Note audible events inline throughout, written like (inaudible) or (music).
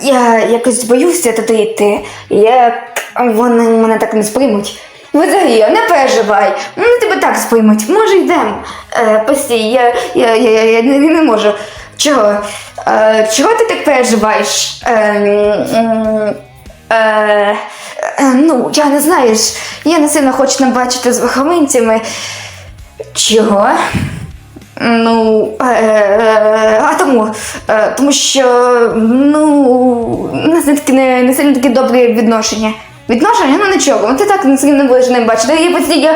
я якось боюся туди йти. Я... Вони мене так не сприймуть. Взагалі, не переживай, вони тебе так сприймуть. Може, йдемо. Е, постій, я, я, я, я, я не, не можу. Чого? Е, чого ти так переживаєш? Е, е, е, ну, я не знаєш, я не сильно хочу нам бачити з вихованцями. Чого? Ну, е, е, а тому, е, тому що ну, у нас не такі не, не сильно такі добрі відношення. Відношення? Ну нічого, ти так не сильно не будеш ним бачити. Я постійно.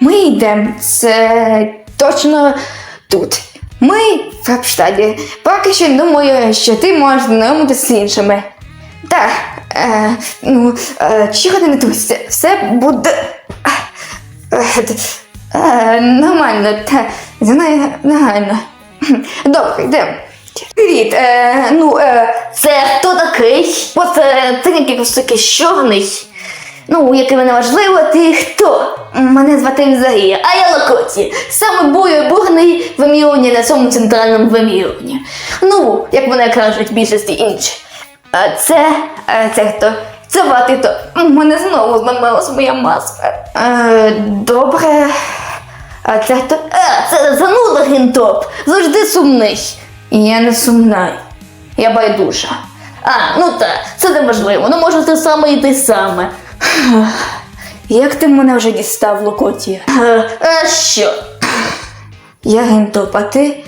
Ми йдемо. Це точно тут. Ми в Апштаді. Поки що думаю, що ти можеш знайомитися з іншими. Так, е, ну, е, чого ти не туся? Все буде. Е, е, нормально, та, зі мною нормально. (laughs) Добре, йдемо. Привіт, е, ну, е, Це хто такий? от е, ти якийсь такий чорний. Ну, який мене важливо, ти хто? Мене звати Взагія, А я Лакоті, саме бурний в Еміоні на цьому центральному вимірюванні. Ну, як мене кажуть більшості інші. А це, е, це хто? Це вати то. Мене знову зламалась моя маска. Е, добре. А це хто? А, це зануда гінтоп, завжди сумний. Я не сумна. Я байдужа. А, ну так, це не важливо, ну може те саме і те саме. (sighs) Як ти мене вже дістав, Локоті? Е, (sighs) А що? (clears throat) Я гентоп, а ти?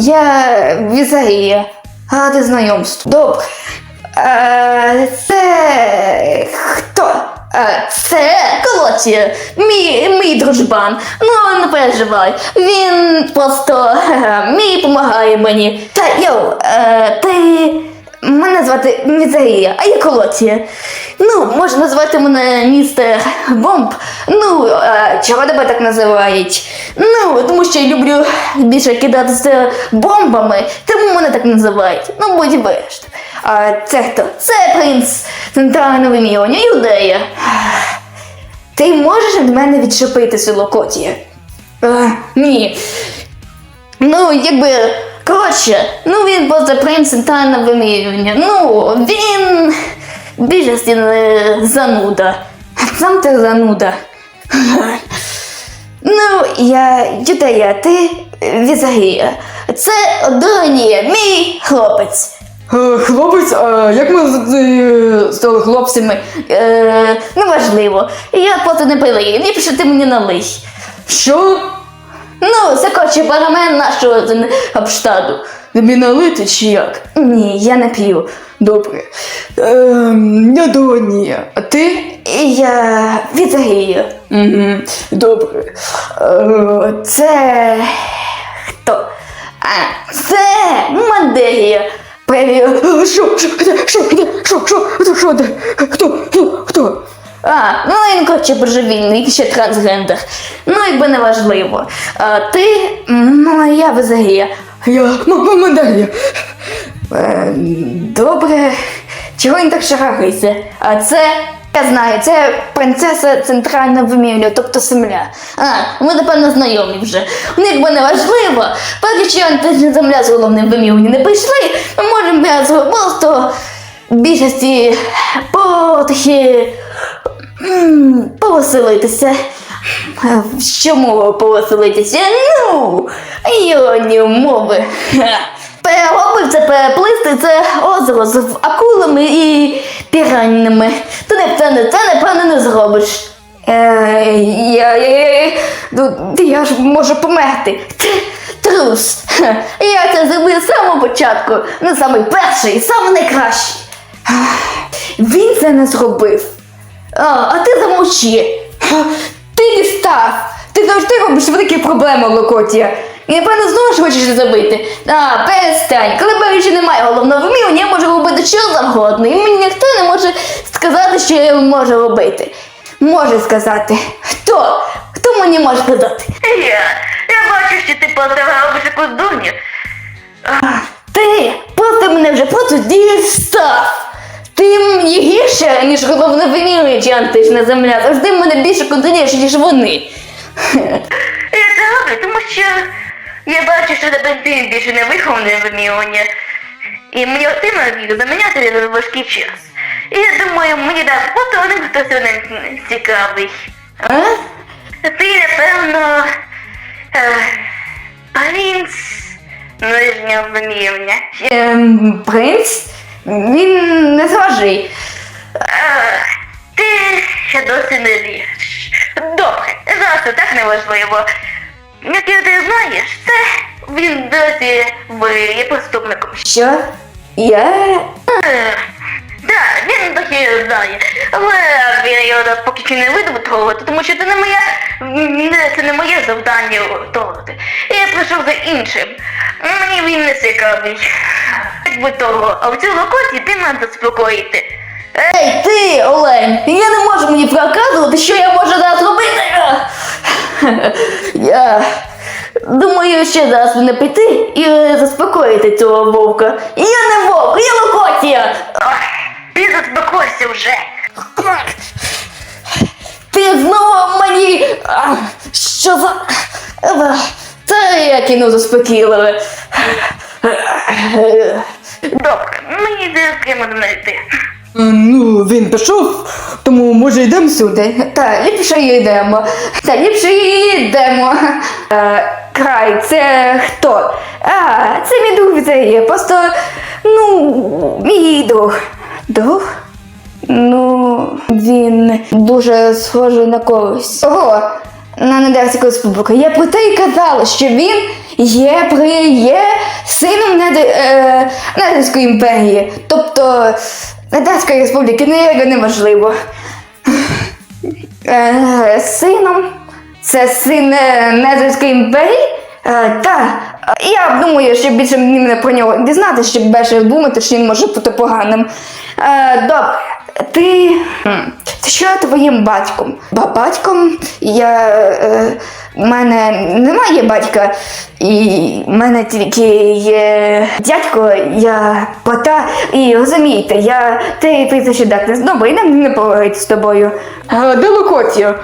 Я Візарія. А ти знайомство. Добре. Е, це хто? Е, Це Колоті, мій, мій дружбан. Ну, не переживай. Він просто мій допомагає мені. та йоу, е, ти. Мене звати Візарія, а я Колоті. Ну, можна назвати мене містер Бомб. Ну, е, чого тебе так називають? Ну, тому що я люблю більше кидатися бомбами, тому мене так називають. Ну, будь врешті. А це хто? Це принц центрального мільйоні Юдея. Ти можеш від мене відчепитися, Локоті? Е, Ні. Ну, якби. Коротше, ну він просто принц центрального вимірювання. Ну, він більшості не зануда. сам ти зануда. Ну, я Юдея, ти Візагія. Це Донія, мій хлопець. Хлопець, а як ми стали хлопцями? Е, неважливо. Я просто не пилий, ліпше ти мені налий. Що? Ну, це коротше барамен нашого обштаду. Тобі налити чи як? Ні, я не п'ю. Добре. Ем, я Донія. А ти? Я Візагія. Угу, добре. Е, це хто? А, це Мандегія. Е, Що? Що? Що? Що? Що? Що? Хто? Хто? А, ну він коротше божевільний, ще трансгендер. Ну, якби не важливо. А ти. Ну, а я взагалі. Я мама Мандарія. Е, добре. Чого він так шарахається? А це, я знаю, це принцеса центрального вимірю, тобто земля. А, ми напевно знайомі вже. Ну, якби не важливо, поки що антична земля з головним вимірюванням не прийшли, ми можемо просто більшості потихи повеселитися. Е, Чому повеселитися? Ну, йоні умови. Переробив це переплисти це озеро з акулами і піраннями. Ти не це напевно не зробиш. Е, я, я, я, ну, я ж можу померти. Трус. Я це зробив з самого початку. Не самий перший, самий найкращий. Він це не зробив. А, а ти замовчи. Ти дістав. Ти завжди робиш великі проблеми, Локотія. І напевно знову ж хочеш забити. А, перестань. Коли більше немає головного вимірювання, я можу робити що завгодно. І мені ніхто не може сказати, що я можу робити. Може сказати. Хто? Хто мені може сказати? Я. Я бачу, що ти просто робиш якусь дурню. Ти просто мене вже просто дістав. Ти мені гірше, ніж головне чи антична земля. Завжди мене більше контролюєш, ніж вони. Я це роблю, тому що я бачу, що тебе більше не виховане вимірювання. І мені отима відео заміняти дуже важкий час. І я думаю, мені дав фото, хтось один цікавий. А? Ти, напевно, е, принц нижнього рівня. Ем, принц? Він не схожий. Е, Ти ще досі не віриш. Добре, зараз це так неважливо. Як ти знаєш, це він досі є преступником. Що? Я? Так, він досі знає. Але він його поки що не видав трогати, тому що це не моє не, це не моє завдання трогати. Я прийшов за іншим. Мені він не цікавий. Якби того, а в цю локацію ти мене заспокоїти. Ей, ти, Олень, я не можу мені проказувати, що я можу зараз робити. Я думаю, ще зараз мене піти і заспокоїти цього вовка. Я не вовк, я локотія. Ти заспокойся вже. Ти знову мені. Що за. Е, Та я кину заспокійливе. Добре, мені з ким знайти. Ну, він пішов, тому може йдемо сюди. Та, ліпше йдемо. Та ліпше йдемо. Е, край, це хто? А, це мій друг є. Просто, ну, мій друг. Друг? Ну, він дуже схожий на когось. Ого, на Недерську республіку. Я про те й казала, що він є при є сином Нед... е, Недерської імперії. Тобто Недерської республіки не, неважливо. Е, сином? Це син Незерської імперії? Е, так. Я думаю, що більше мені про нього дізнатися, щоб більше думати, що він може бути поганим. Е, добре. Ти. Ти що твоїм батьком? Ба батьком? Я. Е, мене немає батька, і в мене тільки є дядько, я кота. І розумієте, я ти прізвище не знову і не поговорити з тобою. Де Локотія?